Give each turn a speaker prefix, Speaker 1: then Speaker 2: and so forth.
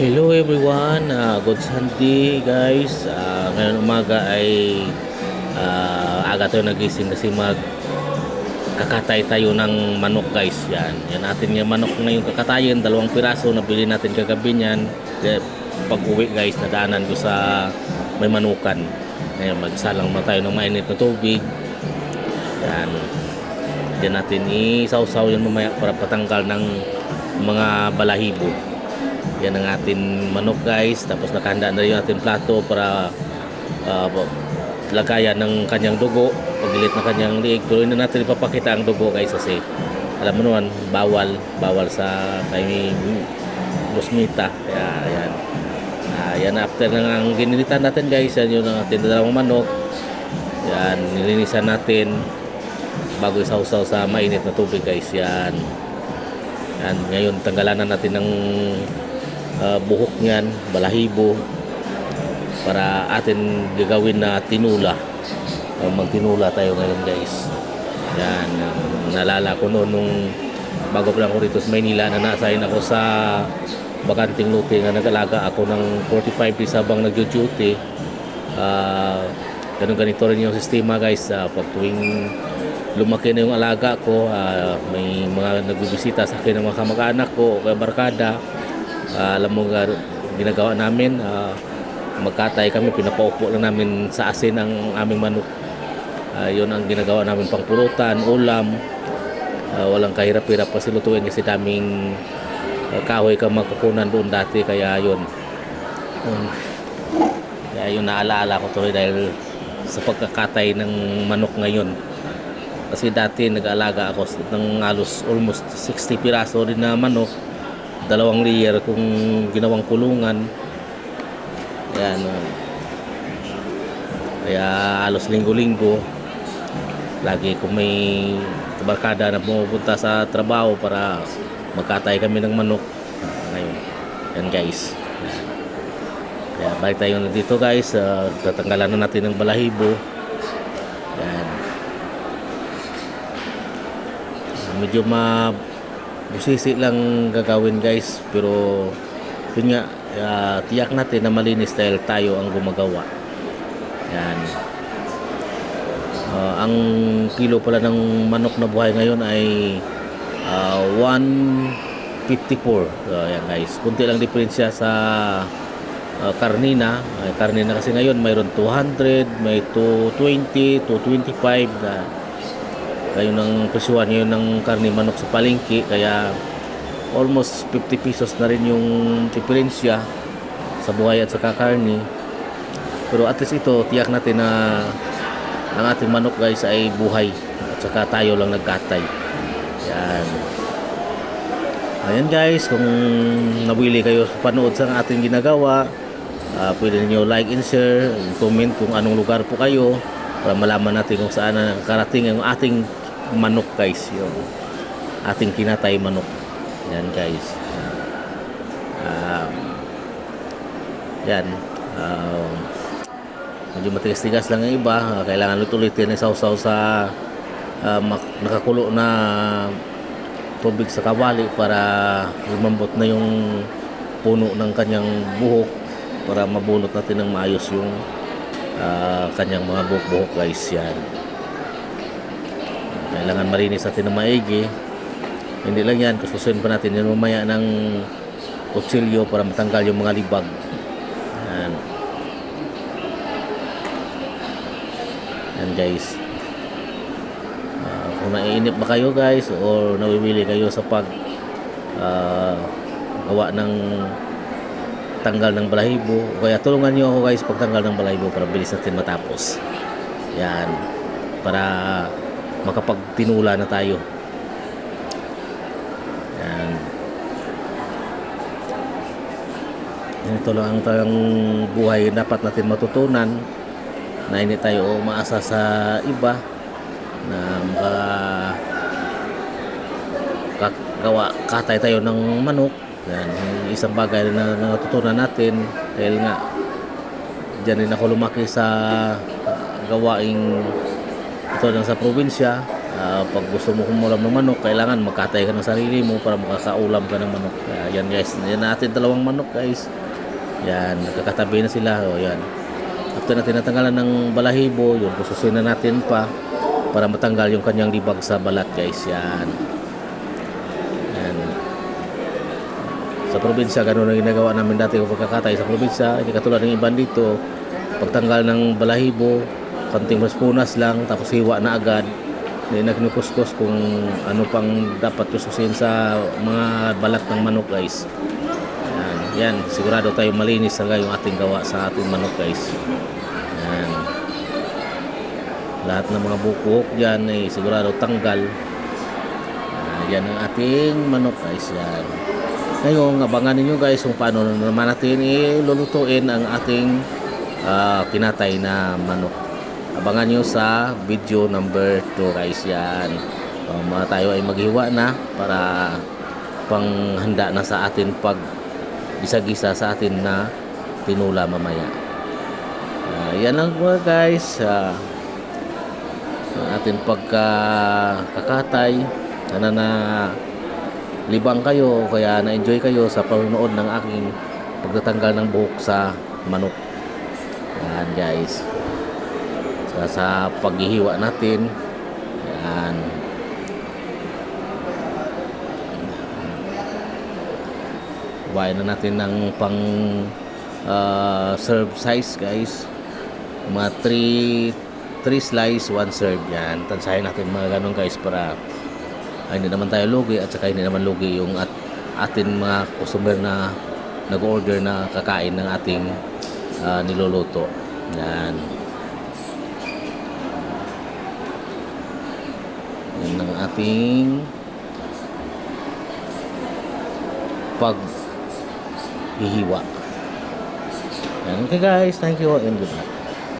Speaker 1: Hello everyone, uh, good Sunday guys. Uh, ngayon umaga ay uh, aga tayo nagising kasi mag kakatay tayo ng manok guys. Yan, yan natin yung manok na yung kakatayin, dalawang piraso nabili natin kagabi niyan. Kaya Pag uwi guys, nadaanan ko sa may manukan. Ngayon magsalang na tayo ng mainit na tubig. Yan. Diyan natin isaw-saw yan mamaya para patanggal ng mga balahibo. Yan ang ating manok guys. Tapos nakahanda na yung ating plato para uh, lagayan ng kanyang dugo. Pagilit na kanyang liig. Pero hindi natin ipapakita ang dugo guys kasi alam mo naman, bawal. Bawal sa kay Busmita. Kaya yan. Uh, yan after ng ang ginilitan natin guys. Yan yung ating dalawang manok. Yan, nilinisan natin bago isawsaw sa mainit na tubig guys. Yan. Yan, ngayon tanggalan na natin ng uh, buhok niyan, balahibo para atin gagawin na tinula. Uh, magtinula tayo ngayon guys. Yan, um, nalala ko noon nung bago pa lang ako rito sa Maynila na nasayin ako sa bakanting luti nga nag-alaga ako ng 45 days habang nag-duty. Uh, ganun ganito rin yung sistema guys. Uh, pag tuwing lumaki na yung alaga ko, uh, may mga nagbibisita sa akin ng mga kamag-anak ko o kaya barkada. Uh, alam mo nga, ginagawa namin, uh, magkatay kami, pinapaupo lang namin sa asin ang aming manok. Uh, yun ang ginagawa namin pang pulutan, ulam. Uh, walang kahirap-hirap pa silutuin kasi daming uh, kahoy ka magkukunan doon dati kaya yun. Um, kaya yun naalaala ko to dahil sa pagkakatay ng manok ngayon. Kasi dati nag-alaga ako ng halos almost 60 piraso rin na manok. Dalawang layer kung ginawang kulungan. Ayan. uh, Kaya halos linggo-linggo. Lagi kung may barkada na pumupunta sa trabaho para magkatay kami ng manok. Uh, ngayon. Yan guys. Kaya balik tayo na dito guys. Uh, tatanggalan na natin ng balahibo. Yan. medyo mabusisi lang gagawin guys. Pero yun nga uh, tiyak natin na malinis dahil tayo ang gumagawa. Yan. Uh, ang kilo pala ng manok na buhay ngayon ay uh, 154 so, yan guys. Kunti lang diferensya sa uh, karnina uh, karnina kasi ngayon mayroon 200 may 220 225 na kayo ng presyuhan ngayon ng karne manok sa palengke kaya almost 50 pesos na rin yung diferensya sa buhay at sa kakarni pero at least ito tiyak natin na ang ating manok guys ay buhay at saka tayo lang nagkatay. Yan. Ayan guys kung nabili kayo sa panood sa ating ginagawa uh, pwede niyo like and share comment kung anong lugar po kayo para malaman natin kung saan na nakarating ang ating manok guys yung ating kinatay manok. Yan guys. Um, yan. Um, medyo matigas-tigas lang yung iba. Uh, kailangan lutulitin na sausaw sa uh, nakakulo na tubig sa kawali para lumambot na yung puno ng kanyang buhok para mabunot natin ng maayos yung uh, kanyang mga buhok-buhok guys. Yan kailangan marinis natin ng maigi. Hindi lang yan kususin pa natin yan mamaya ng kutsilyo para matanggal yung mga libag. Yan yan guys. Uh, kung naiinip ba kayo guys or nawiwili kayo sa pag uh, gawa ng tanggal ng balahibo kaya tulungan nyo ako guys pagtanggal ng balahibo para bilis natin matapos. Yan para makapagtinula na tayo. Yan. Ito lang ang tayong buhay dapat natin matutunan na hindi tayo umaasa sa iba na maka gawa katay tayo ng manok. Yan, isang bagay na natutunan natin dahil nga dyan rin ako lumaki sa gawaing ito lang sa probinsya Ah, pag gusto mo kumulam ng manok, kailangan magkatay ka ng sarili mo para makakaulam ka ng manok. Ah, yan guys, yan natin dalawang manok guys. Yan, nakakatabi na sila. O, yan. After natin natanggalan ng balahibo, yun, kususin na natin pa para matanggal yung kanyang libag sa balat guys. Yan. Yan. Sa probinsya, ganun ang ginagawa namin dati kung pagkakatay sa probinsya. Hindi katulad ng iban dito. Pagtanggal ng balahibo, konting punas lang, tapos hiwa na agad. Hindi na kinukuskus kung ano pang dapat kususin sa mga balat ng manok guys. Yan, yan. sigurado tayo malinis talaga yung ating gawa sa ating manok guys. Yan. Lahat ng mga bukok dyan ay sigurado tanggal. Ah, yan ang ating manok guys. Yan. Ngayon, abangan ninyo guys kung paano naman natin ilulutuin ang ating ah, kinatay na manok. Abangan nyo sa video number 2 guys yan. Um, mga tayo ay maghiwa na para panghanda na sa atin pag gisa-gisa sa atin na tinula mamaya. Ah, yan lang po guys. Ah, ang atin pagka kakatay sana na libang kayo kaya na-enjoy kayo sa panonood ng aking pagtatanggal ng buhok sa manok yan guys sa, sa paghihiwa natin. Yan Huwain na natin ng pang ah, serve size guys. Mga 3 3 slice 1 serve. Yan tansahin natin mga ganun guys para ay, hindi naman tayo lugi at saka hindi naman lugi yung at atin mga customer na nag-order na kakain ng ating ah, niluluto. Yan ang ating pag hihiwa yan okay guys. Thank you and good luck